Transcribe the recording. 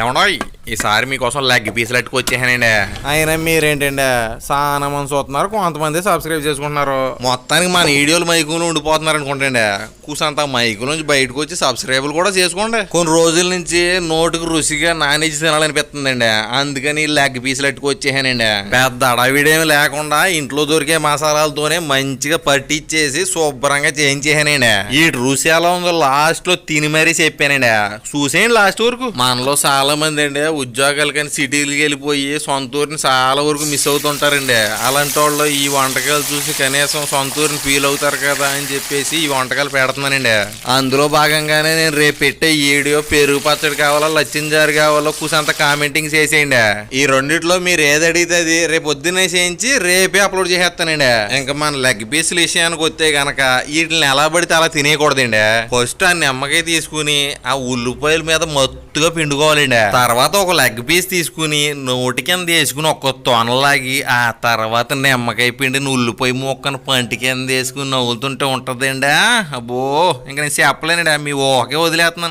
ఏమన్నా ఈసారి మీకోసం లెగ్ పీసులు అట్టుకొచ్చేసానండి. అయినా మీరేంటండి? చాలా మంది చూస్తున్నారు కొంతమంది సబ్స్క్రైబ్ చేసుకుంటున్నారు. మొత్తానికి మన వీడియోలు మైకులు ఉండిపోతున్నారు అనుకుంటండి. కూసంత మైకు నుంచి బయటకు వచ్చి సబ్స్క్రైబులు కూడా చేసుకోండి. కొన్ని రోజుల నుంచి నోటుకు రుచిగా నాన్ వెజ్ తినాలనిపిస్తుందండి. అందుకని లెగ్ పీసులు అట్టుకొచ్చేసానండి. పెద్ద అడవిడేమి లేకుండా ఇంట్లో దొరికే మసాలాలతోనే మంచిగా పట్టించేసి శుభ్రంగా చేయించేసానండి. ఈ రుచి ఎలా ఉందో లాస్ట్లో తిని మరీ చెప్పానండి. చూసేయండి లాస్ట్ వరకు. మనలో చాలా మంది అండి ఉద్యోగాలు కానీ సిటీలకి వెళ్ళిపోయి సొంత ఊరిని చాలా వరకు మిస్ అవుతుంటారండి. అలాంటి వాళ్ళు ఈ వంటకాలు చూసి కనీసం సొంత ఊరిని ఫీల్ అవుతారు కదా అని చెప్పేసి ఈ వంటకాలు పెడుతున్నానండి. అందులో భాగంగానే నేను రేపు పెట్టే వీడియో పెరుగు పచ్చడి కావాలో లచ్చింజారు కావాలో కూసంత కామెంటింగ్ చేసేయండి. ఈ రెండిట్లో మీరు ఏది అడిగితే అది రేపు పొద్దున్నే చేయించి రేపే అప్లోడ్ చేసేస్తానండి. ఇంకా మన లెగ్ పీసుల విషయానికి వస్తే గనక వీటిని ఎలా పడితే అలా తినేయకూడదండి. ఫస్ట్ ఆ నిమ్మకాయ తీసుకుని ఆ ఉల్లిపాయల మీద మత్తుగా పిండుకోవాలండి. తర్వాత ఒక లెగ్ పీస్ తీసుకుని నోటి కింద వేసుకుని ఒక్క తొనలాగి ఆ తర్వాత నిమ్మకాయ పిండిని ఉల్లిపోయి మొక్కను పంటి కింద వేసుకుని నవ్వులుతుంటే ఉంటదండి. అబ్బో ఇంక నేను చెప్పలేనండి మీ ఓకే వదిలేస్తున్నాను.